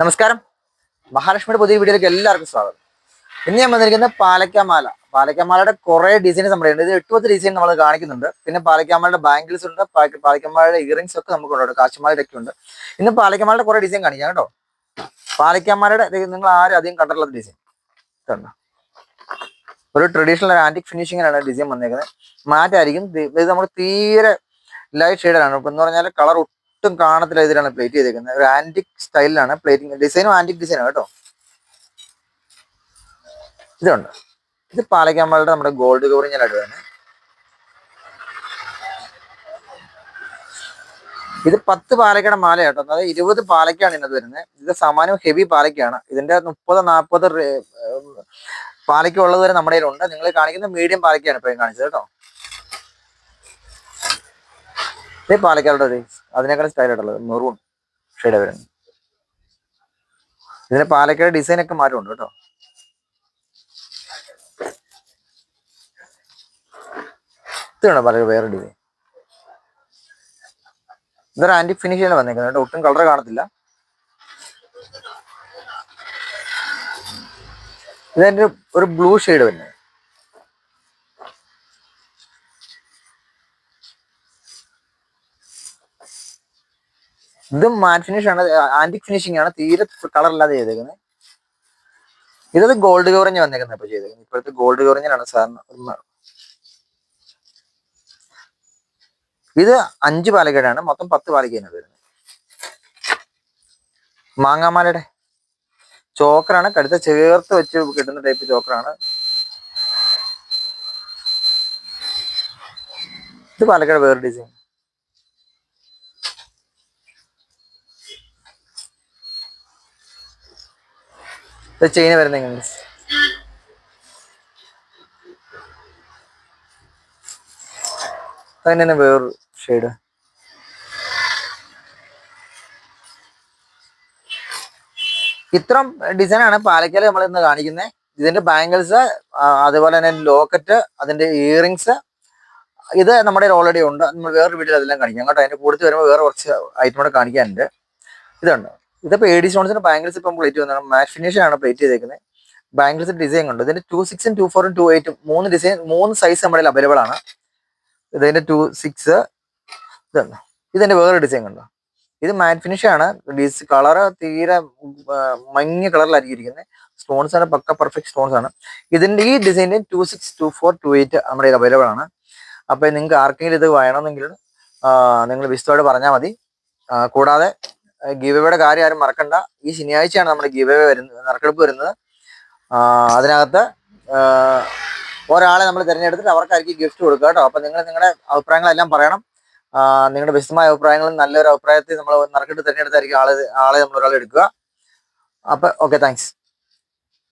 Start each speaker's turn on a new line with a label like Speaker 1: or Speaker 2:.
Speaker 1: നമസ്കാരം. മഹാലക്ഷ്മിയുടെ പുതിയ വീഡിയോയിലേക്ക് എല്ലാവർക്കും സ്വാഗതം. ഇന്ന് ഞാൻ വന്നിരിക്കുന്നത് പാലക്കാമാല. പാലക്കാമാലയുടെ കുറെ ഡിസൈൻസ് നമ്മുടെ ഉണ്ട് ഇത് എട്ട് പത്ത് ഡിസൈൻ നമ്മൾ കാണിക്കുന്നുണ്ട്. പിന്നെ പാലക്കാമാലയുടെ ബാങ്കിൾസ് ഉണ്ട്. പാലക്കാമാലയുടെ ഇയറിംഗ്സ് ഒക്കെ നമുക്ക് ഉണ്ട് കാശ്മാലയുടെ ഒക്കെ ഉണ്ട്. ഇന്ന് പാലക്കാമാലയുടെ കുറെ ഡിസൈൻ കാണിക്കാം കേട്ടോ. പാലക്കാമാലയുടെ നിങ്ങൾ ആരും അധികം കണ്ടിട്ടുള്ള ഡിസൈൻ കണ്ടോ ഒരു ട്രഡീഷണൽ ആന്റിക് ഫിനിഷിങ്ങിലാണ് ഡിസൈൻ വന്നേക്കുന്നത്. മാറ്റായിരിക്കും. ഇത് നമ്മൾ തീരെ ലൈറ്റ് ഷെയ്ഡാണ് ഇപ്പൊ എന്ന് പറഞ്ഞാൽ കളർ ഒട്ടും കാണത്തില്ല ഇതിലാണ് പ്ലേറ്റ് ചെയ്തേക്കുന്നത്. ഒരു ആന്റിക് സ്റ്റൈലിലാണ് പ്ലേറ്റിംഗ് ഡിസൈനും ആന്റിക് ഡിസൈനാണ് കേട്ടോ. ഇതുണ്ട്. ഇത് പാലക്കാമ്പളുടെ നമ്മുടെ ഗോൾഡ് കവറിങ്ങിലായിട്ട് തന്നെ ഇത് പത്ത് പാലക്കയുടെ മാല കേട്ടോ. അതായത് ഇരുപത് പാലക്കാണ് ഇതിനകത്ത് വരുന്നത്. ഇത് സമാനം ഹെവി പാലക്കാണ് ഇതിന്റെ മുപ്പത് നാൽപ്പത് പാലക്ക ഉള്ളത് വരെ നമ്മുടെ കയ്യിലുണ്ട്. നിങ്ങൾ കാണിക്കുന്ന മീഡിയം പാലക്കയാണ് ഇപ്പോഴും കാണിച്ചത് കേട്ടോ. ഇത് പാലക്കാരുടെ അതിനേക്കാളും സ്റ്റൈൽ ആയിട്ടുള്ളത് മെറൂൺ ഷെയ്ഡ് വരുന്നത്. ഇതിന് പാലക്കാട് ഡിസൈൻ ഒക്കെ മാറ്റമുണ്ട് കേട്ടോ. ഇതാണ് പല വേറെ ഡിസൈൻ ഇതൊരു ആന്റിക് ഫിനിഷിലാണ് വന്നേക്കുന്നത് കേട്ടോ. ഒട്ടും കളർ കാണത്തില്ല. ഇതിന്റെ ഒരു ബ്ലൂ ഷെയ്ഡ് വരുന്നത്. ഇതും മാറ്റ് ഫിനിഷ് ആണ്. ആന്റിക് ഫിനിഷിംഗ് ആണ്. തീരെ കളർ ഇല്ലാതെ ചെയ്തേക്കുന്നത് ഇതത് ഗോൾഡ് കവറിഞ്ഞ് വന്നേക്കുന്നത് ഇപ്പൊ ചെയ്തേക്കുന്നത് ഇപ്പോഴത്തെ ഗോൾഡ് കവറിഞ്ഞാണ് സാറിന് ഇത് അഞ്ച് പാലക്കേടാണ്. മൊത്തം പത്ത് പാലക്കേനാണ് വരുന്നത് മാങ്ങാമാലയുടെ ചോക്കറാണ് കടുത്ത ചേർത്ത് വെച്ച് കിട്ടുന്ന ടൈപ്പ് ചോക്കറാണ് ഇത് പാലക്കാട് വേറെ ഡിസൈൻ ചെയിന് വരുന്ന എങ്ങനെ അതിന് തന്നെ വേറൊരു ഷെയ്ഡ് ഇത്രം ഡിസൈനാണ് പാലക്കാട് നമ്മൾ ഇന്ന് കാണിക്കുന്നത് ഇതിന്റെ ബാംഗിൾസ് അതുപോലെ തന്നെ ലോക്കറ്റ് അതിന്റെ ഇയറിങ്സ് ഇത് നമ്മുടെ ഓൾറെഡി ഉണ്ട്. നമ്മൾ വേറൊരു വീട്ടിൽ അതെല്ലാം കാണിക്കാം. കേട്ടോ അതിന്റെ കൂടുതൽ വരുമ്പോൾ വേറെ കുറച്ച് ഐറ്റം കൂടെ കാണിക്കാനുണ്ട്. ഇതുണ്ട് ഇതിപ്പോ എ ഡി സ്റ്റോൺസിന്റെ ബാംഗിൾസ് ഇപ്പം പ്ലേറ്റ് വന്നതാണ്. മാറ്റ് ഫിനിഷ് ആണ് പ്ലേറ്റ് ചെയ്തേക്കുന്നത് ബാംഗിൾസ് ഡിസൈൻ ഉണ്ട്. ഇതിന്റെ ടു സിക്സും ടു ഫോറും ടു എയ്റ്റും മൂന്ന് ഡിസൈൻ മൂന്ന് സൈസ് നമ്മുടെ അവൈലബിൾ ആണ്. ഇതിന്റെ ടു സിക്സ് ഇതാണ് ഇതിന്റെ വേറെ ഡിസൈൻ ഉണ്ടോ ഇത് മാറ്റ് ഫിനിഷ് ആണ്. കളറ് തീരെ മഞ്ഞ കളറിലായിരിക്കും ഇരിക്കുന്നത് സ്റ്റോൺസ് ആണ് പക്ക പെർഫെക്റ്റ് സ്റ്റോൺസ് ആണ്. ഇതിന്റെ ഈ design two six two four two eight നമ്മുടെ അവൈലബിൾ ആണ്. അപ്പൊ നിങ്ങൾക്ക് ആർക്കെങ്കിലും ഇത് വേണമെന്നെങ്കിൽ നിങ്ങൾ വിശദമായിട്ട് പറഞ്ഞാൽ മതി. കൂടാതെ ഗീവയുടെ കാര്യം ആരും മറക്കണ്ട. ഈ ശനിയാഴ്ചയാണ് നമ്മുടെ ഗീവ വരുന്നത് നറുക്കെടുപ്പ് വരുന്നത്. അതിനകത്ത് ഒരാളെ നമ്മൾ തിരഞ്ഞെടുത്തിട്ട് അവർക്കായിരിക്കും ഗിഫ്റ്റ് കൊടുക്കുക കേട്ടോ. അപ്പൊ നിങ്ങൾ നിങ്ങളുടെ അഭിപ്രായങ്ങളെല്ലാം പറയണം. നിങ്ങളുടെ വിശദമായ അഭിപ്രായങ്ങളും നല്ലൊരു അഭിപ്രായത്തിൽ നമ്മൾ നറുക്കെട്ട് തിരഞ്ഞെടുത്തായിരിക്കും ആളെ ആളെ നമ്മൾ ഒരാൾ എടുക്കുക. അപ്പൊ ഓക്കെ താങ്ക്സ്